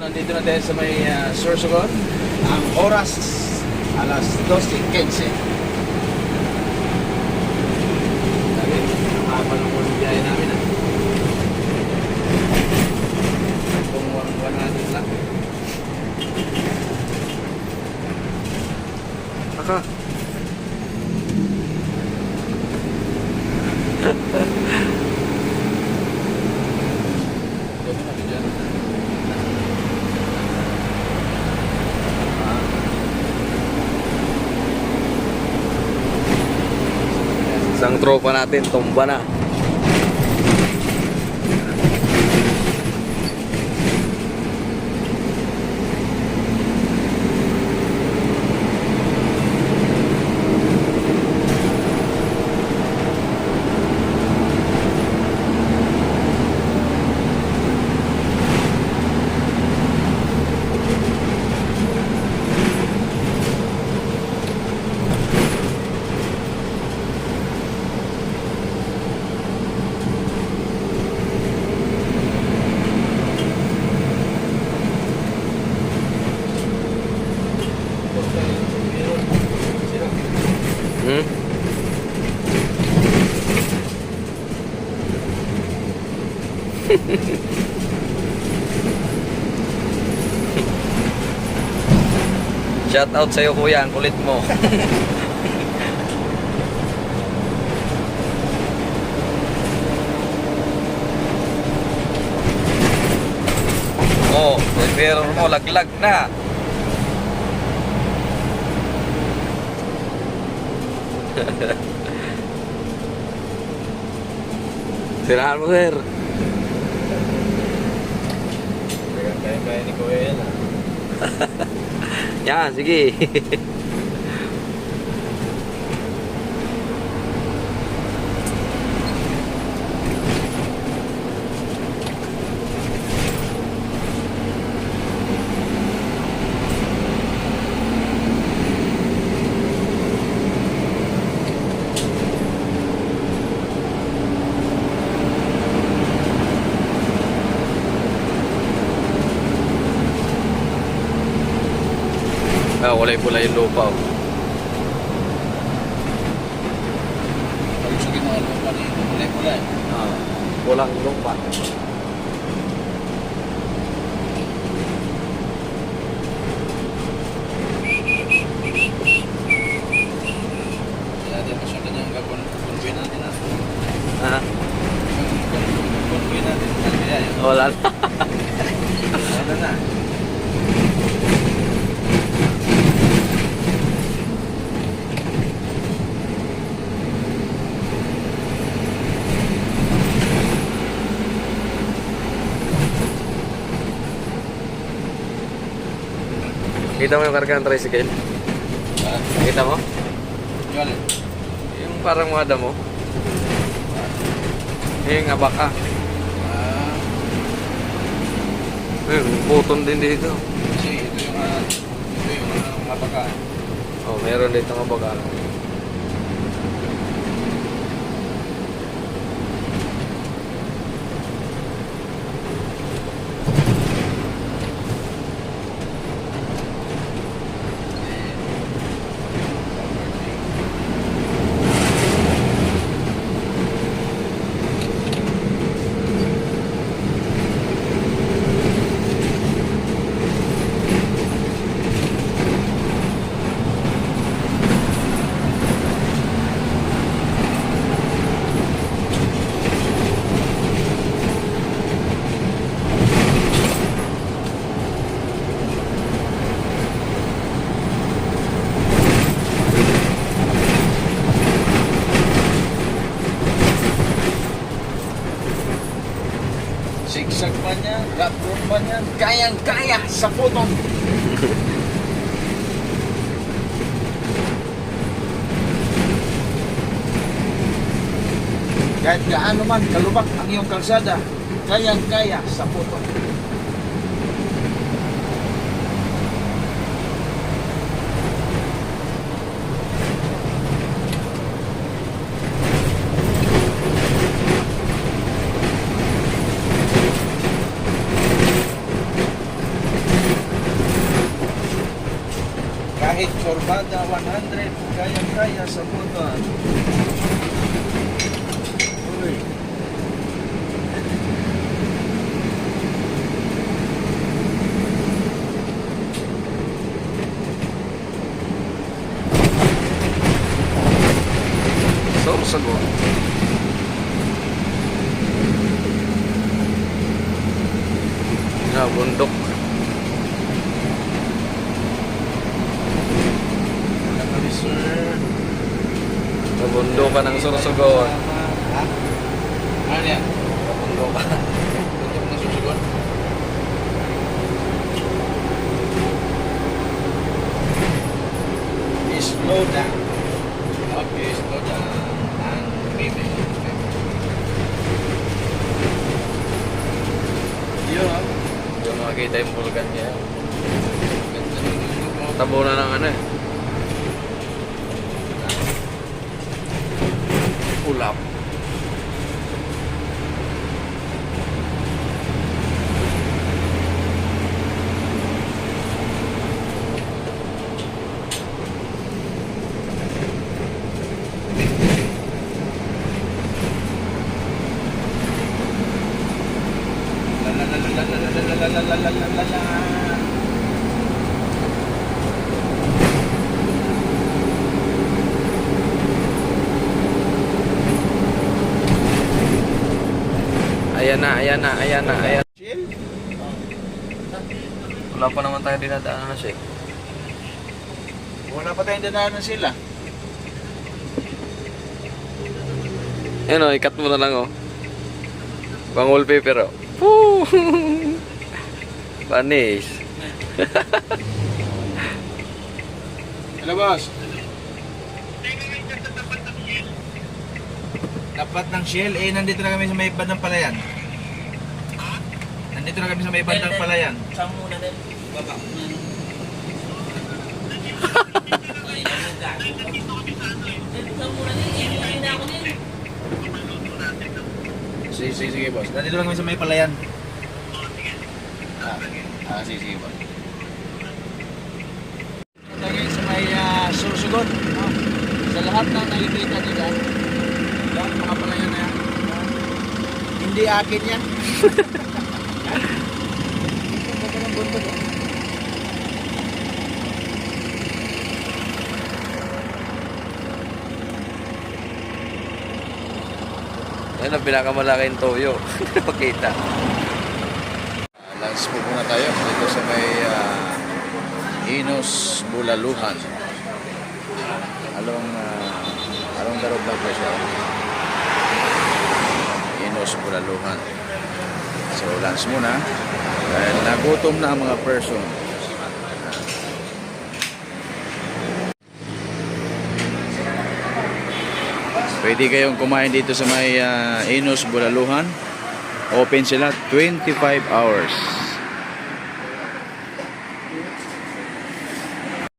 Nandito na tayo sa may uh, Sorsogon. Ang oras, alas 12.15. Sabi, haba ng ulang biyahe namin ah. Kung 100 lang. Aka. Isang tropa natin, tumba na. Hmm? Shout out sa'yo kuya, ang kulit mo. oh, pero mo laglag na. Sirahan mo, sir. Kaya-kaya ni Kuya yan ah. Yan, sige. Ah, kulay-pula yung lupa. Oh. Palusugin mo ang lupa dito. Kulay-kulay. Ah, pulang lupa. Ah. Ah, yun. wala na. Wala na. Kita mo yung karga ng tricycle? Ah, Kita mo? yun. Yung parang mga damo. Yung abaka. Ah, Yung puton din dito. kasi ito yung ah, ito yung ah, mga baka. Oh, meron dito ng abaka. Pa niya, kayang-kaya sa putong. Kahit gaano man kalubak ang iyong kalsada, kayang-kaya sa putong. Baga 100, kayang-kaya sa Kuta. Tuloy. So, sagot. Nabundo ka ng sursugon. Ha? Ano yan? Nabundo ka. Nabundo ka ng sursugon? Slow down. Okay, slow down. And maybe. Yun oh. ha? Yung makikita yung bulkan niya. Tabo na ng ano eh. Ulap. La la la la la la la la la la la la Ayan na, ayan na, ayan na, ayan. Chill. Wala pa naman tayo dinadaanan na siya. Wala pa tayong dadaanan sila. Yan o, ikat mo na lang o. Pang wallpaper o. Woo! Panis. Hello, boss. Tapat ng Shell, eh, nandito na kami sa may bandang palayan. Nandito na kami sa may bandang palayan. Saan muna din? Baba. Din. Sige, sige, sige, boss. Nandito na kami sa may palayan. Ah, ah sige, sige, boss. Lagi sa may uh, susugon. No? Sa lahat ng nakikita nila, lahat mga palayan na yan. Hindi akin yan. Yan ang pinakamalaking toyo. Pakita. Lunch po muna tayo dito sa may ah, Inos Bulaluhan. Along uh, along the road lang po siya. Inos Bulaluhan. So lunch muna. Dahil nagutom na ang mga person. Pwede kayong kumain dito sa may ah, Inos Bulaluhan. Open sila 25 hours.